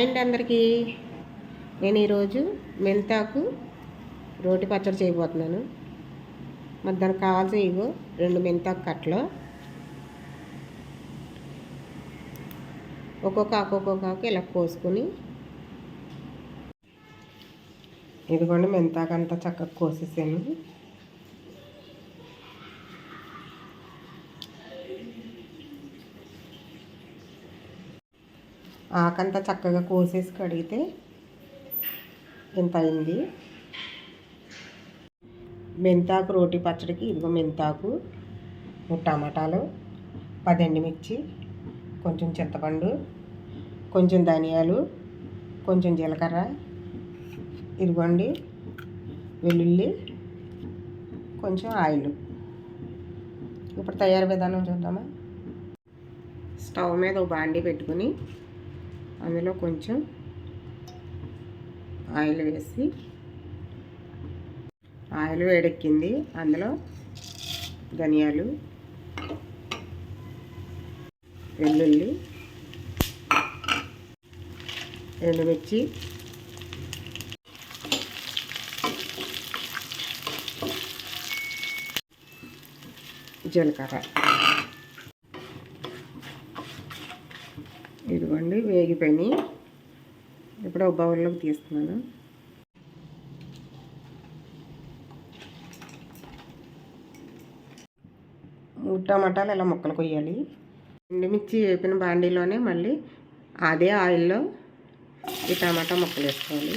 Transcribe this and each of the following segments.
Hi అండి అందరికీ నేను ఈరోజు మెంతాకు రోటి పచ్చడి చేయబోతున్నాను. మరి దానికి కావాల్సిన ఇగో రెండు మెంతాకు కట్టలు. ఒక్కొక్క ఆకు ఒక్కొక్క ఆకు ఇలా కోసుకొని ఇదిగోండి మెంతాకు అంతా చక్కగా కోసేసాను. ఆకంతా చక్కగా కోసేసి కడిగితే ఇంత అయింది మెంతాకు రోటి పచ్చడికి ఇదిగో మెంతాకు టమాటాలు పది ఎండుమిర్చి కొంచెం చింతపండు కొంచెం ధనియాలు కొంచెం జీలకర్ర ఇదిగోండి వెల్లుల్లి కొంచెం ఆయిల్. ఇప్పుడు తయారు విధానం చూద్దామా? స్టవ్ మీద ఒక బాండీ పెట్టుకుని అందులో కొంచెం ఆయిల్ వేసి ఆయిల్ వేడెక్కింది. అందులో ధనియాలు వెల్లుల్లి ఎండుమిర్చి జీలకర్ర. ఇదిగోండి వేగిపోయినాయి. ఇప్పుడు ఒక బౌల్లోకి తీస్తున్నాను. మూడు టమాటాలు ఇలా ముక్కలు కొయ్యాలి. ఎండుమిర్చి వేపిన బాండీలోనే మళ్ళీ అదే ఆయిల్లో ఈ టమాటా ముక్కలు వేసుకోవాలి.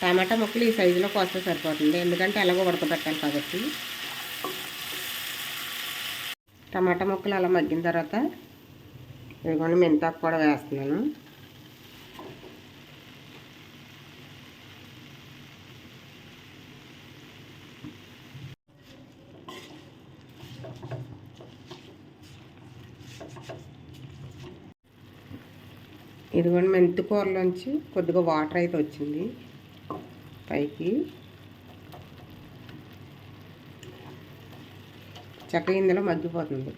టమాటా ముక్కలు ఈ సైజులో కోస్తే సరిపోతుంది. ఎందుకంటే ఎలాగో ఉడకబెట్టాలి కాబట్టి. టమాటా ముక్కలు అలా మగ్గిన తర్వాత ఇదిగోండి మెంతాకు కూడా వేస్తున్నాను. ఇదిగోండి మెంతి కూరలోంచి కొద్దిగా వాటర్ అయితే వచ్చింది పైకి. చక్కగా ఇందులో మగ్గిపోతుంది.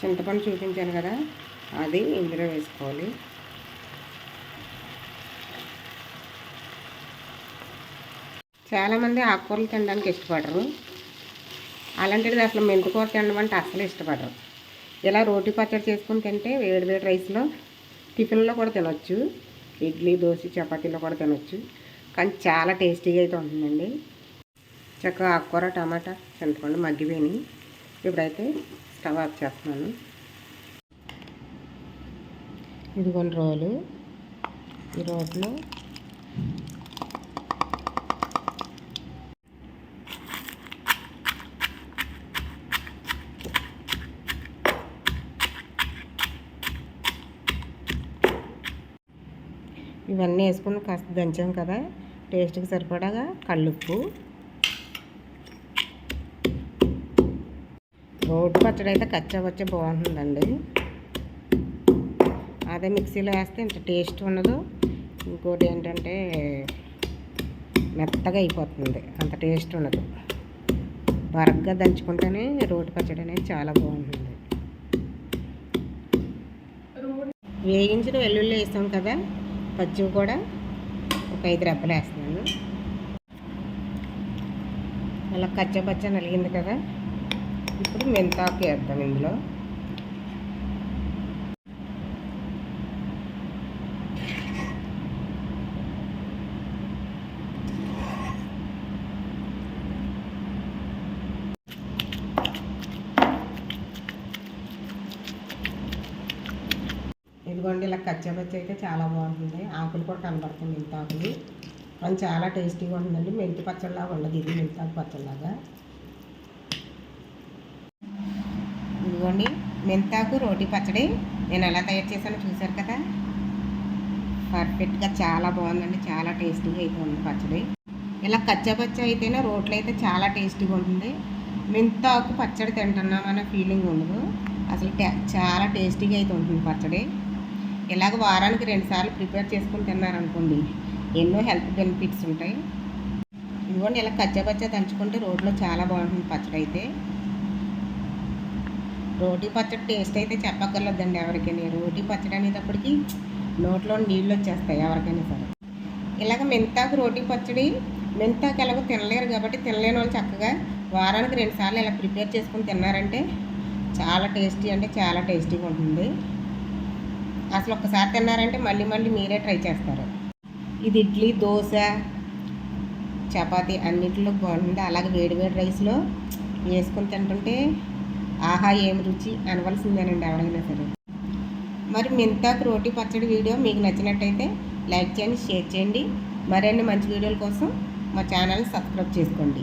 చింతపండు చూపించాను కదా అది ఇందులో వేసుకోవాలి. చాలామంది ఆకుకూరలు తినడానికి ఇష్టపడరు. అలాంటిది అసలు మెంతికూర తినడం అంటే అసలు ఇష్టపడరు. ఇలా రోటి పచ్చడి చేసుకుని తింటే వేడి వేడి రైస్లో టిఫిన్లో కూడా తినొచ్చు. ఇడ్లీ దోశ చపాతీలో కూడా తినొచ్చు. కానీ చాలా టేస్టీగా అయితే ఉంటుందండి. చక్కగా ఆకుకూర టమాటా చింతపండు మగ్గిపోయినాయి. ఇప్పుడైతే స్టవ్ ఆఫ్ చేస్తున్నాను. ఇదిగోండి రోలు. ఈ రోట్లో ఇవన్నీ వేసుకుని కాస్త దంచాం కదా. టేస్ట్కి సరిపడగా కళ్ళుప్పు. రోడ్డు పచ్చడి అయితే కచ్చవచ్చే బాగుంటుందండి. అదే మిక్సీలో వేస్తే ఇంత టేస్ట్ ఉండదు. ఇంకోటి ఏంటంటే మెత్తగా అయిపోతుంది. అంత టేస్ట్ ఉండదు. బరగ్గా దంచుకుంటేనే రోటి పచ్చడి అనేది చాలా బాగుంటుంది. వేగించిన వెల్లుల్లి వేస్తాం కదా పచ్చివి కూడా ఒక ఐదు రెబ్బలు వేస్తున్నాను. అలా కచ్చపచ్చ నలిగింది కదా. ఇప్పుడు మెంతాకు వేద్దాం ఇందులో. ఇదిగోండి ఇలా కచ్చపచ్చ అయితే చాలా బాగుంటుంది. ఆకులు కూడా కనబడుతుంది మెంతాకులు కానీ చాలా టేస్టీగా ఉంటుందండి. మెంతి పచ్చడిలాగా ఉండదు ఇది మెంతాకు పచ్చడిలాగా. ఇదిగోండి మెంతాకు రోటి పచ్చడి. నేను ఎలా తయారు చేశానో చూశారు కదా? పర్ఫెక్ట్గా చాలా బాగుందండి చాలా టేస్టీగా అయితే ఉంది పచ్చడి. ఇలా కచ్చపచ్చ అయితేనే రోట్లు అయితే చాలా టేస్టీగా ఉంటుంది. మెంతాకు పచ్చడి తింటున్నామనే ఫీలింగ్ ఉండదు. అసలు చాలా టేస్టీగా అయితే ఉంటుంది పచ్చడి. ఇలాగ వారానికి రెండుసార్లు ప్రిపేర్ చేసుకుని తిన్నారనుకోండి ఎన్నో హెల్త్ బెనిఫిట్స్ ఉంటాయి. ఇదిగోండి ఇలా కచ్చపచ్చ దంచుకుంటే రోడ్లో చాలా బాగుంటుంది పచ్చడి అయితే. రోటీ పచ్చడి టేస్ట్ అయితే చెప్పక్కర్లేదండి ఎవరికైనా. రోటీ పచ్చడి అనేటప్పటికి నోట్లో నీళ్ళు వచ్చేస్తాయి ఎవరికైనా సరే. ఇలాగ మెంతాకు రోటీ పచ్చడి మెంతాకు ఎలాగో తినలేరు కాబట్టి తినలేని వాళ్ళు చక్కగా వారానికి రెండుసార్లు ఇలా ప్రిపేర్ చేసుకుని తిన్నారంటే చాలా టేస్టీ అంటే చాలా టేస్టీగా ఉంటుంది. అసలు ఒక్కసారి తిన్నారంటే మళ్ళీ మళ్ళీ మీరే ట్రై చేస్తారు. ఇది ఇడ్లీ దోశ చపాతీ అన్నింటిలో బాగుంటుంది. అలాగే వేడి వేడి రైస్లో వేసుకొని తింటుంటే ఆహా ఏం రుచి? అనవలసిందేనండి ఎవరైనా సరే. మరి మెంతాకు రోటీ పచ్చడి వీడియో మీకు నచ్చినట్టయితే లైక్ చేయండి షేర్ చేయండి. మరిన్ని మంచి వీడియోల కోసం మా ఛానల్ సబ్స్క్రైబ్ చేసుకోండి.